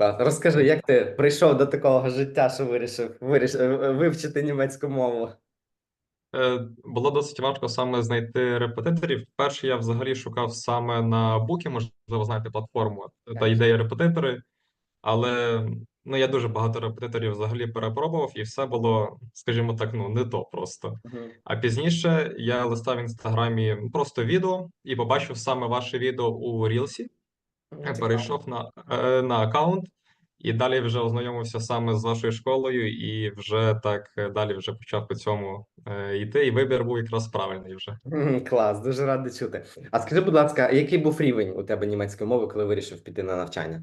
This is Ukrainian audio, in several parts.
Розкажи, як ти прийшов до такого життя, що вирішив, вирішив вивчити німецьку мову? Е, Було досить важко саме знайти репетиторів. Перше, я взагалі шукав саме на Букі, можливо, знаєте платформу та ідея репетитори, але ну я дуже багато репетиторів взагалі перепробував, і все було, скажімо так, ну не то просто. Мгм. А пізніше я листав в інстаграмі просто відео і побачив саме ваше відео у Рілсі. Цікаво. перейшов на, е, на аккаунт, і далі вже ознайомився саме з вашою школою, і вже так е, далі вже почав по цьому е, йти. І вибір був якраз правильний вже. Клас, дуже радий чути. А скажи, будь ласка, який був рівень у тебе німецької мови, коли вирішив піти на навчання?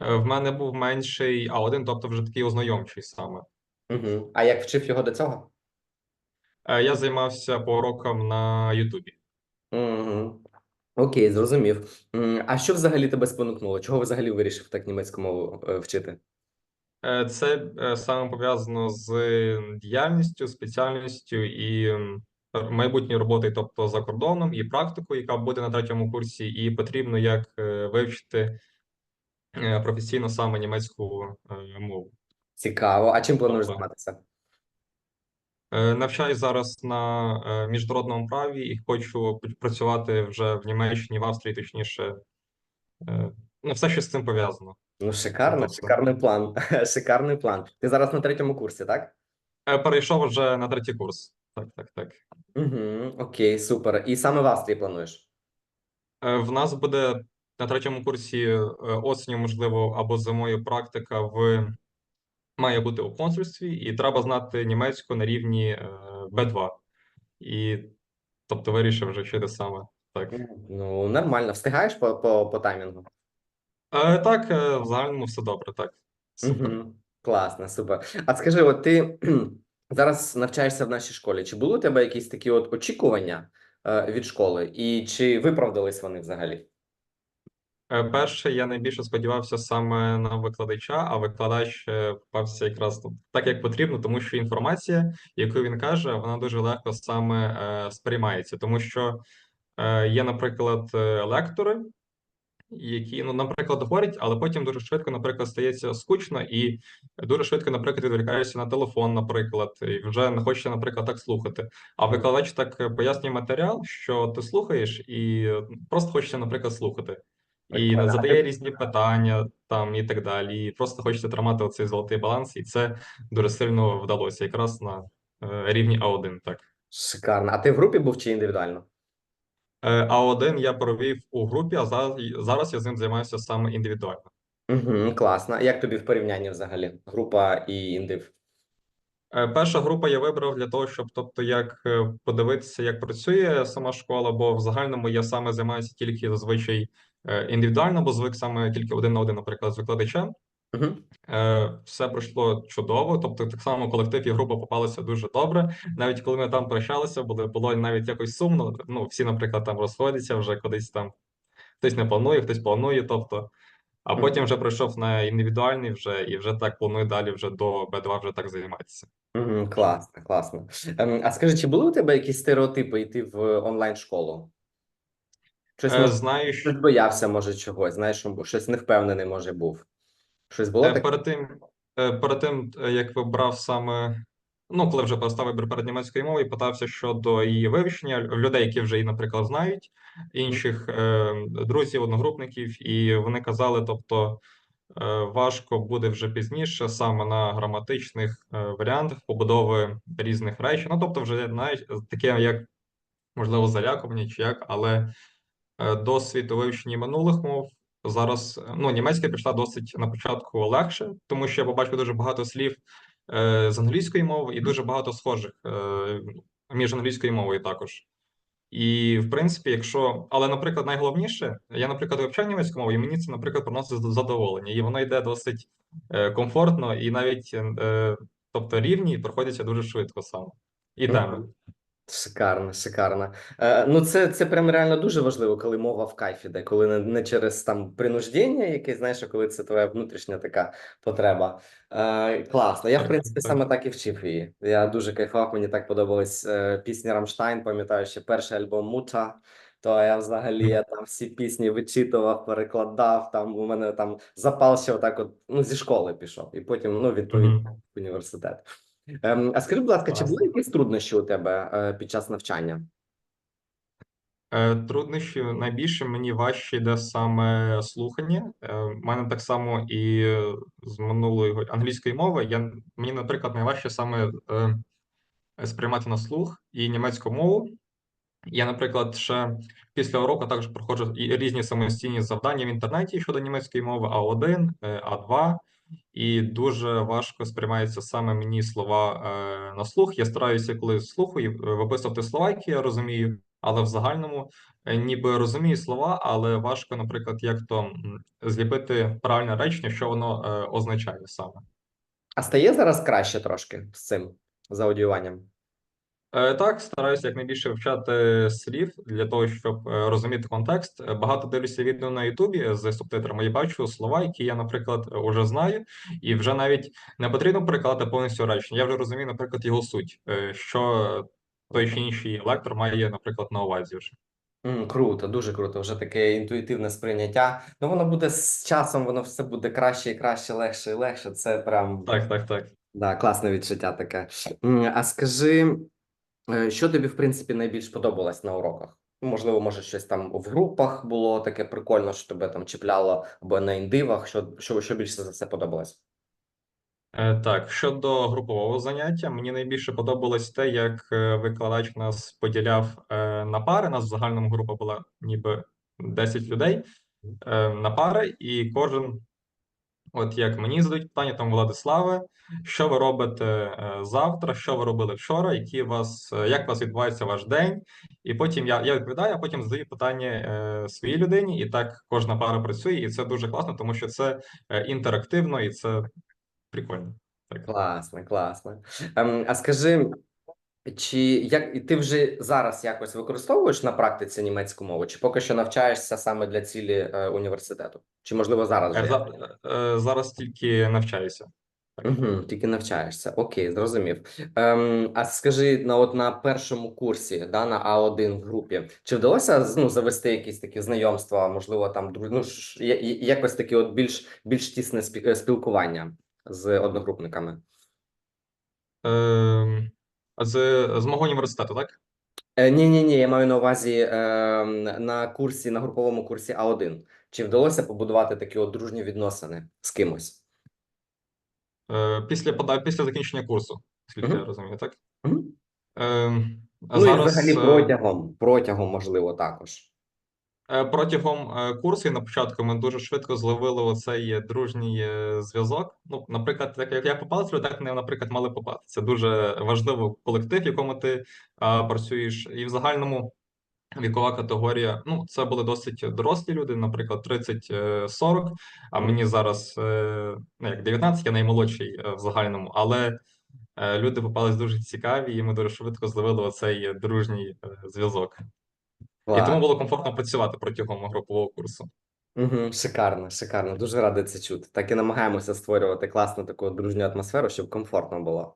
В мене був менший А1, тобто вже такий ознайомчий саме. Угу. А як вчив його до цього? Я займався по урокам на Ютубі. Угу. Окей, зрозумів. М, А що взагалі тебе спонукнуло? Чого взагалі вирішив так німецьку мову е, вчити? Е, Це е, саме пов'язано з діяльністю, спеціальністю і м, майбутньою роботою, тобто за кордоном, і практикою, яка буде на третьому курсі, і потрібно як е, вивчити е, професійно саме німецьку е, мову. Цікаво. А чим плануєш Тобто, займатися? Е, навчаюсь зараз на е, міжнародному праві і хочу працювати вже в Німеччині, в Австрії, точніше, е, ну все, що з цим пов'язано. Ну, шикарно, тобто, шикарний план. Шикарний план. Ти зараз на третьому курсі, так? перейшов вже на третій курс. Так, так, так. Угу. Окей, супер. І саме в Австрії плануєш? В нас буде на третьому курсі осінню, можливо, або зимою практика в має бути у консульстві, і треба знати німецьку на рівні е, B2. І тобто вирішив вже вчити саме так. Ну, нормально. Встигаєш по, по, по таймінгу? Е, так, е, в загальному все добре, так. Супер. Угу. Класно, супер. А скажи, от ти зараз навчаєшся в нашій школі. Чи були у тебе якісь такі от очікування е, від школи, і чи виправдались вони взагалі? Е, Перше, я найбільше сподівався саме на викладача, а викладач е, попався якраз так, як потрібно, тому що інформація, яку він каже, вона дуже легко саме е, сприймається, тому що є, наприклад, лектори, які, ну, наприклад, говорять, але потім дуже швидко, наприклад, стається скучно, і дуже швидко, наприклад, відволікаєшся на телефон, наприклад, і вже не хочеться, наприклад, так слухати. А викладач так пояснює матеріал, що ти слухаєш, і просто хочеться, наприклад, слухати. І. Задає різні питання там і так далі. І просто хочеться тримати оцей золотий баланс, і це дуже сильно вдалося, якраз на е, рівні А1, так. Шикарно. А ти в групі був чи індивідуально? Е, А1 я провів у групі, а зараз, зараз я з ним займаюся саме індивідуально. Угу, класно. Як тобі в порівнянні взагалі? Група і індив? Е, Перша група я вибрав для того, щоб тобто як е, подивитися, як працює сама школа, бо в загальному я саме займаюся тільки зазвичай е, індивідуально, бо звик саме тільки один на один, наприклад, з викладачем. Угу. Е, Все пройшло чудово. Тобто, так само колектив і група попалися дуже добре. Навіть коли ми там прощалися, було було навіть якось сумно. Ну, всі, наприклад, там розходяться вже кудись там. Хтось не планує, хтось планує. Тобто, а потім вже прийшов на індивідуальний вже і вже так планую далі вже до Б2 вже так займатися. Угу, класно, класно. Ем, а скажи, чи були у тебе якісь стереотипи йти в онлайн-школу? Щось, Е, може, Знаю, що щось боявся, може, чогось, знаєш, що щось невпевнений, може, був. Щось було Е, таке? Перед тим, е, перед тим, е, як вибрав саме, ну, коли вже поставив вибір перед німецькою мовою, питався щодо її вивчення людей, які вже її, наприклад, знають, інших е, друзів, одногрупників, і вони казали, тобто е, важко буде вже пізніше саме на граматичних е, варіантах побудови різних речень. Ну, тобто, вже знаєш, таке, як можливо, залякування чи як, але е, досвід у вивченні минулих мов. Зараз ну німецька пішла досить на початку легше, тому що я побачив дуже багато слів з англійської мови і дуже багато схожих е, між англійською мовою також. І в принципі, якщо, але, наприклад, найголовніше, я, наприклад, вивчав німецьку мову, і мені це, наприклад, приносить задоволення, і воно йде досить е, комфортно, і навіть е, тобто рівні проходяться дуже швидко саме. І теми. Шикарно, шикарно. Е, ну, це, це прям реально дуже важливо, коли мова в кайфі йде, коли не, не через там принуждення якесь, знаєш, а коли це твоя внутрішня така потреба. Е, класно. Я, в принципі, саме так і вчив її. Я дуже кайфував, мені так подобалась е, пісня Рамштайн, пам'ятаю, ще перший альбом Мута. то я взагалі я там всі пісні вичитував, перекладав. Там у мене там запал ще отак, от ну зі школи пішов, і потім ну відповідно в університет. Ем, а скажи, будь ласка, чи були якісь труднощі у тебе е, під час навчання? Е, Труднощі найбільше мені важче йде саме слухання. Е, У мене так само і е, з минулої англійської мови. Я, мені, наприклад, найважче саме е, сприймати на слух і німецьку мову. Я, наприклад, ще після уроку також проходжу і різні самостійні завдання в інтернеті щодо німецької мови А1, е, А2, і дуже важко сприймаються саме мені слова е, на слух. Я стараюся, коли слухаю, е, виписувати слова, які я розумію, але в загальному е, ніби розумію слова, але важко, наприклад, як то зліпити правильне речення, що воно е, означає саме. А стає зараз краще трошки з цим з аудіюванням? Е, Так, стараюся якнайбільше вивчати слів для того, щоб е, розуміти контекст. Е, Багато дивлюся відео на Ютубі з субтитрами і бачу слова, які я, наприклад, вже знаю, і вже навіть не потрібно перекладати повністю речення. Я вже розумію, наприклад, його суть, е, що той чи інший лектор має, наприклад, на увазі вже. М, круто, дуже круто. Вже таке інтуїтивне сприйняття. Ну воно буде з часом, воно все буде краще і краще, легше і легше. Це прям Так, так, так. да, класне відчуття таке. А скажи, е, що тобі в принципі найбільш подобалось на уроках? Ну, Можливо, може щось там в групах було таке прикольно, що тебе там чіпляло, або на індивах. Що, що, що більше за все подобалось? Е, Так, щодо групового заняття, мені найбільше подобалось те, як е, викладач нас поділяв е, на пари. Нас в загальному група була ніби 10 людей е, на пари, і кожен, от як мені задають питання, там Владиславе, що ви робите е, завтра, що ви робили вчора, які вас, е, як у вас відбувається ваш день? І потім я, я відповідаю, а потім задаю питання е, своїй людині, і так кожна пара працює, і це дуже класно, тому що це інтерактивно і це прикольно. Так. Класно, класно. Ем, а скажи, чи як і ти вже зараз якось використовуєш на практиці німецьку мову, чи поки що навчаєшся саме для цілі е, університету? Чи можливо зараз Е, вже? за- е, Зараз тільки навчаюся. Угу, тільки навчаєшся. Окей, зрозумів. Ем, а скажи, на от на першому курсі, да, на А1 в групі, чи вдалося ну, завести якісь такі знайомства, можливо, там ну, якось таке от більш більш тісне е, спілкування з одногрупниками? Е, З, з мого університету, так? Е, ні, ні, ні, я маю на увазі ем, на курсі, на груповому курсі А1. Чи вдалося побудувати такі от дружні відносини з кимось? Е, Після після закінчення курсу, скільки -huh. я розумію, так? Мгм. Е, а Ну і взагалі е, протягом, протягом, можливо, також. Е, протягом е, курсу і на початку ми дуже швидко зловили оцей дружній е, зв'язок. Ну, наприклад, так як я попав сюди, так не, наприклад, мали попасти. Це дуже важливо колектив, в якому ти а, працюєш, і в загальному. Вікова категорія, ну, це були досить дорослі люди, наприклад, 30-40, а мені зараз ну, як 19, я наймолодший в загальному, але люди попались дуже цікаві, і ми дуже швидко зловили оцей дружній е, зв'язок. І тому було комфортно працювати протягом групового курсу. Угу, шикарно, шикарно. Дуже радий це чути. Так і намагаємося створювати класну таку дружню атмосферу, щоб комфортно було.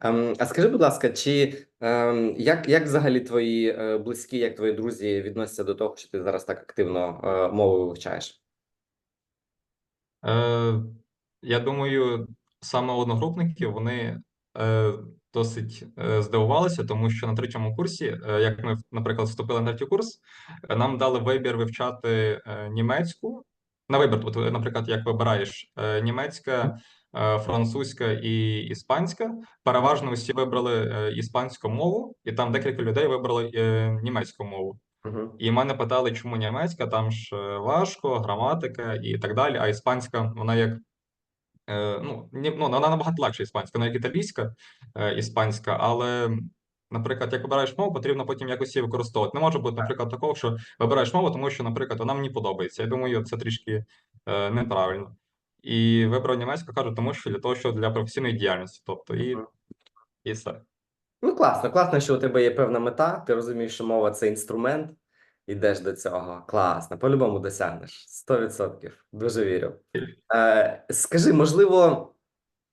Ем, а скажи, будь ласка, чи ем, як, як взагалі твої е, близькі, як твої друзі відносяться до того, що ти зараз так активно е, мову вивчаєш? Е, я думаю, саме одногрупники вони е, досить е, здивувалися, тому що на третьому курсі, е, як ми, наприклад, вступили на третій курс, нам дали вибір вивчати е, німецьку. На вибір, тобто, наприклад, як вибираєш німецька, французька і іспанська. Переважно усі вибрали іспанську мову, і там декілька людей вибрали німецьку мову. Угу. І мене питали, чому німецька, там ж важко, граматика і так далі. А іспанська, вона як ну, ні, ну вона набагато легша іспанська, як італійська е, іспанська, але, наприклад, як вибираєш мову, потрібно потім якось її використовувати. Не може бути, наприклад, такого, що вибираєш мову, тому що, наприклад, вона мені подобається. Я думаю, це трішки е, неправильно. І вибрав німецьку, кажу, тому що для того, що для професійної діяльності, тобто і, і все. Ну, класно, класно, що у тебе є певна мета. Ти розумієш, що мова це інструмент, ідеш до цього. Класно, по-любому досягнеш. 100%. Дуже вірю. Е, скажи, можливо,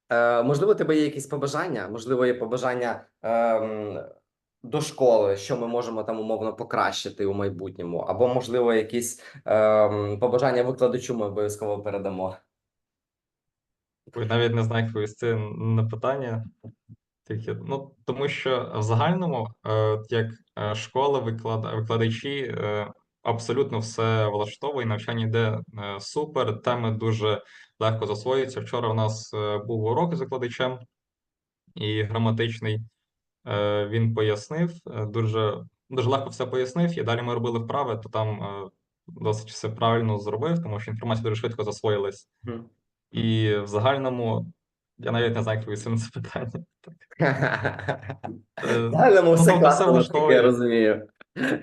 е, можливо, тебе є якісь побажання? Можливо, є побажання ем, до школи, що ми можемо там умовно покращити у майбутньому, або, можливо, якісь ем, побажання викладачу ми обов'язково передамо. Навіть не знаю, як відповісти на питання. Тільки, ну, тому що в загальному, е, як е, школа, виклад... викладачі, е, абсолютно все влаштовує, навчання йде е, супер, теми дуже легко засвоюються. Вчора у нас е, був урок з викладачем і граматичний. Е, Він пояснив, е, дуже, дуже легко все пояснив, і далі ми робили вправи, то там е, досить все правильно зробив, тому що інформація дуже швидко засвоїлась. Мгм. І в загальному я навіть не знаю, як відповісти на це питання. Е, Далі ну, все тобто класно, наскільки я розумію.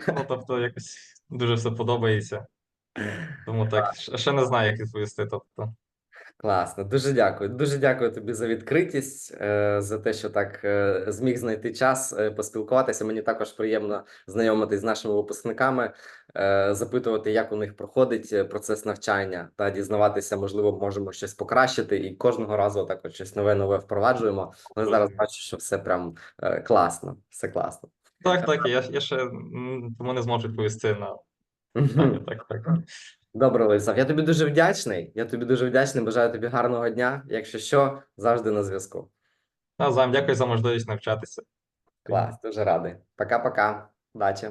Ну, тобто, якось дуже все подобається. Тому так, ще не знаю, як відповісти. Тобто, Класно, дуже дякую. Дуже дякую тобі за відкритість, е, за те, що так е, зміг знайти час е, поспілкуватися. Мені також приємно знайомитись з нашими випускниками, запитувати, як у них проходить процес навчання, та дізнаватися, можливо, можемо щось покращити, і кожного разу також щось нове нове впроваджуємо. Але зараз бачу, що все прям класно, все класно. так, так, я, я ще тому не зможу відповісти на. Так, так. Добре, Лисав, я тобі дуже вдячний. Я тобі дуже вдячний. Бажаю тобі гарного дня. Якщо що, завжди на зв'язку. Назам, дякую за можливість навчатися. Клас, дуже радий. Пока-пока. Удачі.